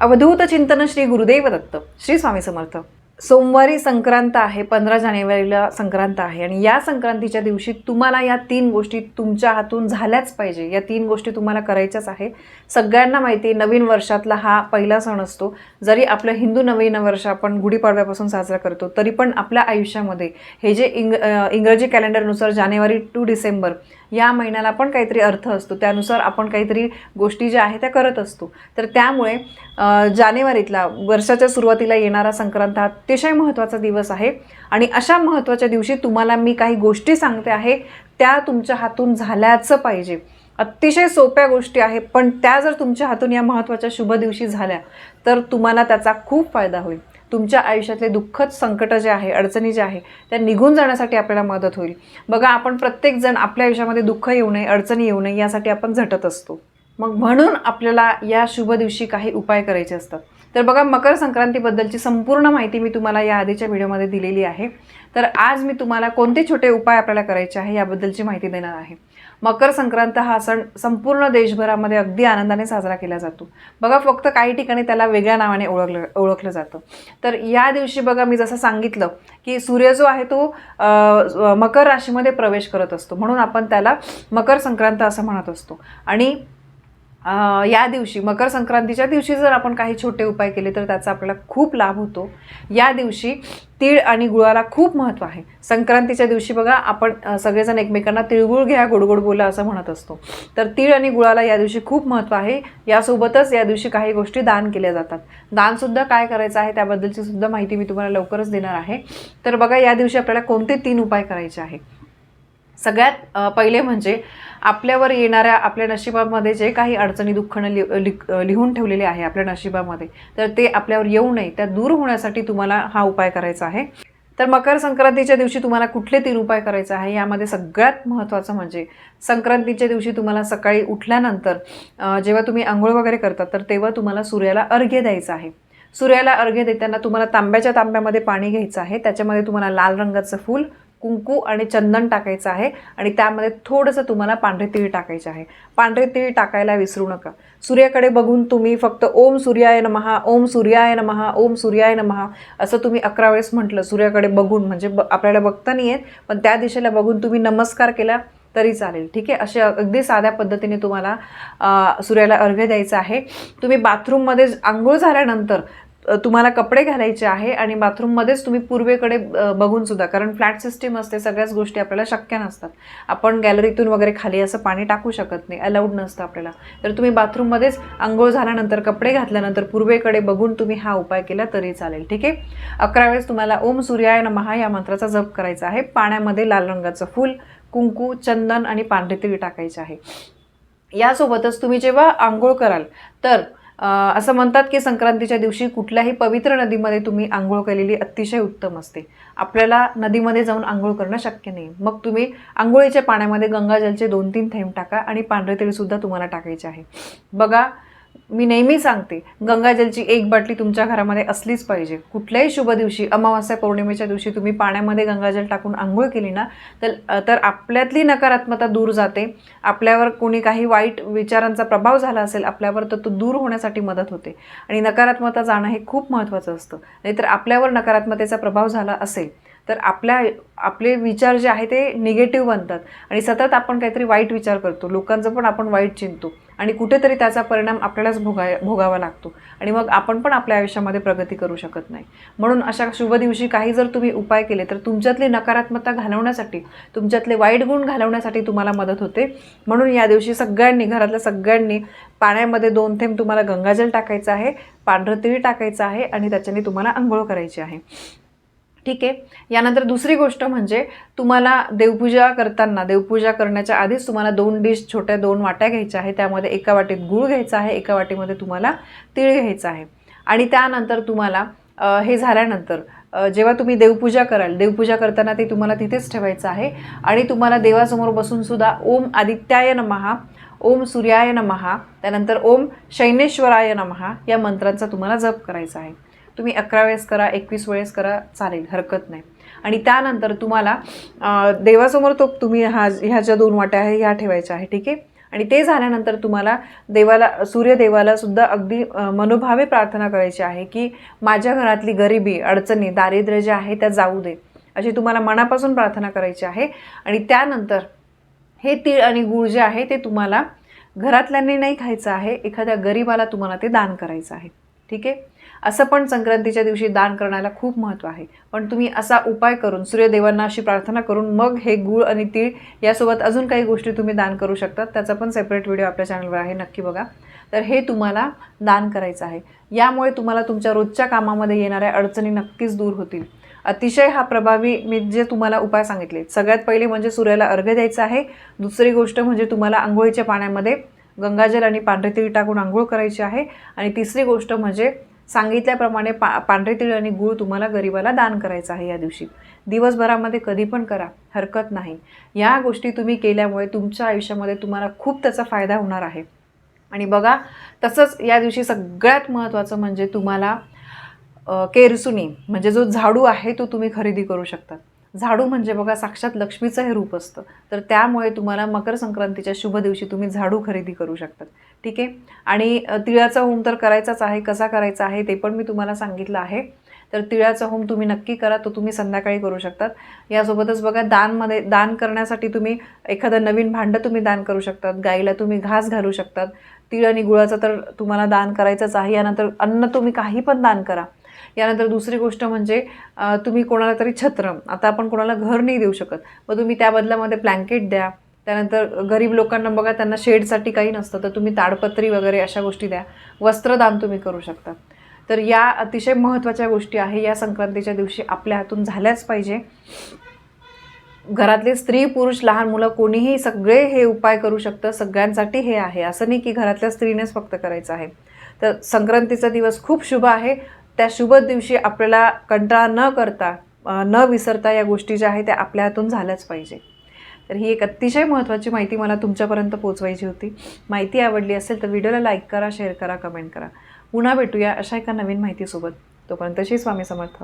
अवधूत चिंतन श्री गुरुदेव दत्त श्री स्वामी समर्थ. सोमवारी संक्रांत आहे पंधरा जानेवारीला संक्रांत आहे आणि या संक्रांतीच्या दिवशी तुम्हाला या तीन गोष्टी तुमच्या हातून झाल्याच पाहिजे. या तीन गोष्टी तुम्हाला करायच्याच आहे सगळ्यांना माहिती आहे नवीन वर्षातला हा पहिला सण असतो. जरी आपलं हिंदू नवीन वर्ष आपण गुढीपाडव्यापासून साजरा करतो तरी पण आपल्या आयुष्यामध्ये हे जे इंग इंग्रजी कॅलेंडरनुसार जानेवारी टू डिसेंबर या महिन्याला पण काहीतरी अर्थ असतो. त्यानुसार आपण काहीतरी गोष्टी ज्या आहेत त्या करत असतो. तर त्यामुळे जानेवारीतला वर्षाच्या सुरुवातीला येणारा संक्रांत हा अतिशय महत्त्वाचा दिवस आहे. आणि अशा महत्त्वाच्या दिवशी तुम्हाला मी काही गोष्टी सांगते आहे त्या तुमच्या हातून झाल्याचं पाहिजे. अतिशय सोप्या गोष्टी आहे पण त्या जर तुमच्या हातून या महत्त्वाच्या शुभ दिवशी झाल्या तर तुम्हाला त्याचा खूप फायदा होईल. तुमच्या आयुष्यातले दुःखद संकट जे आहे अडचणी ज्या आहे त्या निघून जाण्यासाठी आपल्याला मदत होईल. बघा आपण प्रत्येकजण आपल्या आयुष्यामध्ये दुःख येऊ नये अडचणी येऊ नये यासाठी आपण झटत असतो. मग म्हणून आपल्याला या शुभ दिवशी काही उपाय करायचे असतात. तर बघा मकर संक्रांतीबद्दलची संपूर्ण माहिती मी तुम्हाला या आधीच्या व्हिडिओमध्ये दिलेली आहे. तर आज मी तुम्हाला कोणते छोटे उपाय आपल्याला करायचे आहे याबद्दलची माहिती देणार आहे. मकर संक्रांत हा सण संपूर्ण देशभरामध्ये अगदी आनंदाने साजरा केला जातो. बघा फक्त काही ठिकाणी त्याला वेगळ्या नावाने ओळखलं ओळखलं जातं. तर या दिवशी बघा मी जसं सांगितलं की सूर्य जो आहे तो मकर राशीमध्ये प्रवेश करत असतो. म्हणून आपण त्याला मकर संक्रांत असं म्हणत असतो. आणि या दिवशी मकर संक्रांतीच्या दिवशी जर आपण काही छोटे उपाय केले तर त्याचा आपल्याला खूप लाभ होतो. या दिवशी तीळ आणि गुळाला खूप महत्त्व आहे. संक्रांतीच्या दिवशी बघा आपण सगळेजण एकमेकांना तिळगुळ घ्या गोडगोड बोला असं म्हणत असतो. तर तीळ आणि गुळाला या दिवशी खूप महत्त्व आहे. यासोबतच या दिवशी काही गोष्टी दान केल्या जातात. दानसुद्धा काय करायचं आहे त्याबद्दलची सुद्धा माहिती मी तुम्हाला लवकरच देणार आहे. तर बघा या दिवशी आपल्याला कोणते तीन उपाय करायचे आहे? सगळ्यात पहिले म्हणजे आपल्यावर येणाऱ्या आपल्या नशिबामध्ये जे काही अडचणी दुःखनं लि लि- लिहून ठेवलेले आहे आपल्या नशिबामध्ये तर ते आपल्यावर येऊ नये. त्या दूर होण्यासाठी तुम्हाला हा उपाय करायचा आहे. तर मकर संक्रांतीच्या दिवशी तुम्हाला कुठले तीन उपाय करायचे आहे? यामध्ये सगळ्यात महत्त्वाचं म्हणजे संक्रांतीच्या दिवशी तुम्हाला सकाळी उठल्यानंतर जेव्हा तुम्ही आंघोळ वगैरे करता तर तेव्हा तुम्हाला सूर्याला अर्घ्य द्यायचं आहे. सूर्याला अर्घ्य देताना तुम्हाला तांब्याच्या तांब्यामध्ये पाणी घ्यायचं आहे. त्याच्यामध्ये तुम्हाला लाल रंगाचं फूल कुंकू आणि चंदन टाकायचं आहे आणि त्यामध्ये थोडंसं तुम्हाला पांढरे तिळ टाकायचे आहे. पांढरे तिळ टाकायला विसरू नका. सूर्याकडे बघून तुम्ही फक्त ओम सूर्याय नमहा ओम सूर्याय नमहा ओम सूर्याय नमहा असं तुम्ही अकरा वेळेस म्हटलं. सूर्याकडे बघून म्हणजे ब आपल्याला बघता नाही येत पण त्या दिशेला बघून तुम्ही नमस्कार केला तरी चालेल. ठीक आहे? असे अगदी साध्या पद्धतीने तुम्हाला सूर्याला अर्घ्य द्यायचं आहे. तुम्ही बाथरूममध्ये आंघोळ झाल्यानंतर तुम्हाला कपडे घालायचे आहे आणि बाथरूममध्येच तुम्ही पूर्वेकडे बघून सुद्धा कारण फ्लॅट सिस्टीम असते सगळ्याच गोष्टी आपल्याला शक्य नसतात. आपण गॅलरीतून वगैरे खाली असं पाणी टाकू शकत नाही अलाउड नसतं आपल्याला. तर तुम्ही बाथरूममध्येच आंघोळ झाल्यानंतर कपडे घातल्यानंतर पूर्वेकडे बघून तुम्ही हा उपाय केला तरी चालेल ठीक आहे? अकरा वेळेस तुम्हाला ओम सूर्याय नमहा या मंत्राचा जप करायचा आहे. पाण्यामध्ये लाल रंगाचं फूल कुंकू चंदन आणि पांढरे तिळ टाकायचे आहे. यासोबतच तुम्ही जेव्हा आंघोळ कराल तर असं म्हणतात की संक्रांतीच्या दिवशी कुठल्याही पवित्र नदीमध्ये तुम्ही आंघोळ केलेली अतिशय उत्तम असते. आपल्याला नदीमध्ये जाऊन आंघोळ करणं शक्य नाही. मग तुम्ही आंघोळीच्या पाण्यामध्ये गंगाजलचे दोन तीन थेंब टाका आणि पांढरे तेलसुद्धा तुम्हाला टाकायचे आहे. बघा मी नेहमी सांगते गंगाजलची एक बाटली तुमच्या घरामध्ये असलीच पाहिजे. कुठल्याही शुभ दिवशी अमावास्या पौर्णिमेच्या दिवशी तुम्ही पाण्यामध्ये गंगाजल टाकून आंघोळ केली ना तर तर आपल्यातली नकारात्मकता दूर जाते. आपल्यावर कोणी काही वाईट विचारांचा प्रभाव झाला असेल आपल्यावर तर तो दूर होण्यासाठी मदत होते. आणि नकारात्मकता जाणं हे खूप महत्त्वाचं असतं. नाहीतर आपल्यावर नकारात्मकतेचा प्रभाव झाला असेल तर आपल्या आपले विचार जे आहे ते निगेटिव्ह बनतात. आणि सतत आपण काहीतरी वाईट विचार करतो. लोकांचं पण आपण वाईट चिंतो आणि कुठेतरी त्याचा परिणाम आपल्यालाच भोगाय भोगावा लागतो. आणि मग आपण पण आपल्या आयुष्यामध्ये प्रगती करू शकत नाही. म्हणून अशा शुभ दिवशी काही जर तुम्ही उपाय केले तर तुमच्यातली नकारात्मकता घालवण्यासाठी तुमच्यातले वाईट गुण घालवण्यासाठी तुम्हाला मदत होते. म्हणून या दिवशी सगळ्यांनी घरातल्या सगळ्यांनी पाण्यामध्ये दोन थेंब तुम्हाला गंगाजल टाकायचं आहे पांढरं तीळ टाकायचं आहे आणि त्याच्याने तुम्हाला आंघोळ करायची आहे. ठीक आहे? यानंतर दुसरी गोष्ट म्हणजे तुम्हाला देवपूजा करताना देवपूजा करण्याच्या आधीच तुम्हाला दोन डिश छोट्या दोन वाट्या घ्यायच्या आहे त्यामध्ये एका वाटीत गूळ घ्यायचा आहे एका वाटीमध्ये तुम्हाला तीळ घ्यायचं आहे. आणि त्यानंतर तुम्हाला हे झाल्यानंतर जेव्हा तुम्ही देवपूजा कराल देवपूजा करताना ते तुम्हाला तिथेच ठेवायचं आहे. आणि तुम्हाला देवासमोर बसून सुद्धा ओम आदित्याय नमहा ओम सूर्याय नमहा त्यानंतर ओम शैनेश्वराय नमहा या मंत्रांचा तुम्हाला जप करायचा आहे. तुम्ही अकरा वेळेस करा एकवीस वेळेस करा चालेल हरकत नाही. आणि त्यानंतर तुम्हाला देवासमोर तो तुम्ही हा ह्या ज्या दोन वाट्या आहे ह्या ठेवायच्या आहे ठीक आहे? आणि ते झाल्यानंतर तुम्हाला देवाला सूर्यदेवाला सुद्धा अगदी मनोभावे प्रार्थना करायची आहे की माझ्या घरातली गरिबी अडचणी दारिद्र्य जे आहे त्या जाऊ दे. अशी तुम्हाला मनापासून प्रार्थना करायची आहे. आणि त्यानंतर हे तीळ आणि गूळ जे आहे ते तुम्हाला घरातल्यांनी नाही खायचं आहे एखाद्या गरिबाला तुम्हाला ते दान करायचं आहे. ठीक आहे? असं पण संक्रांतीच्या दिवशी दान करण्याला खूप महत्त्व आहे. पण तुम्ही असा उपाय करून सूर्यदेवांना अशी प्रार्थना करून मग हे गूळ आणि तीळ यासोबत अजून काही गोष्टी तुम्ही दान करू शकतात त्याचा पण सेपरेट व्हिडिओ आपल्या चॅनलवर आहे नक्की बघा. तर हे तुम्हाला दान करायचं आहे. यामुळे तुम्हाला तुमच्या रोजच्या कामामध्ये येणाऱ्या अडचणी नक्कीच दूर होतील. अतिशय हा प्रभावी मी जे तुम्हाला उपाय सांगितले. सगळ्यात पहिले म्हणजे सूर्याला अर्घ्य द्यायचं आहे. दुसरी गोष्ट म्हणजे तुम्हाला आंघोळीच्या पाण्यामध्ये गंगाजल आणि पांढरे तीळ टाकून आंघोळ करायची आहे. आणि तिसरी गोष्ट म्हणजे सांगितल्याप्रमाणे पा पांढरे तिळ आणि गूळ तुम्हाला गरिबाला दान करायचं आहे या दिवशी. दिवसभरामध्ये कधी पण करा हरकत नाही. या गोष्टी तुम्ही केल्यामुळे तुमच्या आयुष्यामध्ये तुम्हाला खूप त्याचा फायदा होणार आहे. आणि बघा तसंच या दिवशी सगळ्यात महत्त्वाचं म्हणजे तुम्हाला केरसुनी म्हणजे जो झाडू आहे तो तुम्ही खरेदी करू शकता. झाडू म्हणजे बघा साक्षात लक्ष्मीचं हे रूप असतं. तर त्यामुळे तुम्हाला मकर संक्रांतीच्या शुभ दिवशी तुम्ही झाडू खरेदी करू शकतात. ठीक आहे? आणि तिळाचा होम तर करायचाच आहे. कसा करायचा आहे ते पण मी तुम्हाला सांगितलं आहे. तर तिळाचा होम तुम्ही नक्की करा. तो तुम्ही संध्याकाळी करू शकतात. यासोबतच बघा दानमध्ये दान करण्यासाठी तुम्ही एखादं नवीन भांडं तुम्ही दान करू शकतात. गाईला तुम्ही घास घालू शकतात. तिळ आणि गुळाचं तर तुम्हाला दान करायचंच आहे. यानंतर अन्न तुम्ही काही पण दान करा. यानंतर दुसरी गोष्ट म्हणजे तुम्ही कोणाला तरी छत्र. आता आपण कोणाला घर नाही देऊ शकत. मग तुम्ही त्या बदल्यामध्ये ब्लँकेट द्या. त्यानंतर गरीब लोकांना बघा त्यांना शेडसाठी काही नसतं. तर तुम्ही ताडपत्री वगैरे अशा गोष्टी द्या. वस्त्रदान तुम्ही करू शकता. तर या अतिशय महत्त्वाच्या गोष्टी आहे. या संक्रांतीच्या दिवशी आपल्या हातून झाल्याच पाहिजे. घरातले स्त्री पुरुष लहान मुलं कोणीही सगळे हे उपाय करू शकतं. सगळ्यांसाठी हे आहे. असं नाही की घरातल्या स्त्रीनेच फक्त करायचं आहे. तर संक्रांतीचा दिवस खूप शुभ आहे. त्या शुभ दिवशी आपल्याला कंटाळा न करता न विसरता या गोष्टी ज्या आहेत त्या आपल्या हातून झाल्याच पाहिजे. तर ही एक अतिशय महत्त्वाची माहिती मला तुमच्यापर्यंत पोचवायची होती. माहिती आवडली असेल तर व्हिडिओला लाईक करा शेअर करा कमेंट करा. पुन्हा भेटूया अशा एका नवीन माहितीसोबत. तोपर्यंत श्री स्वामी समर्थ.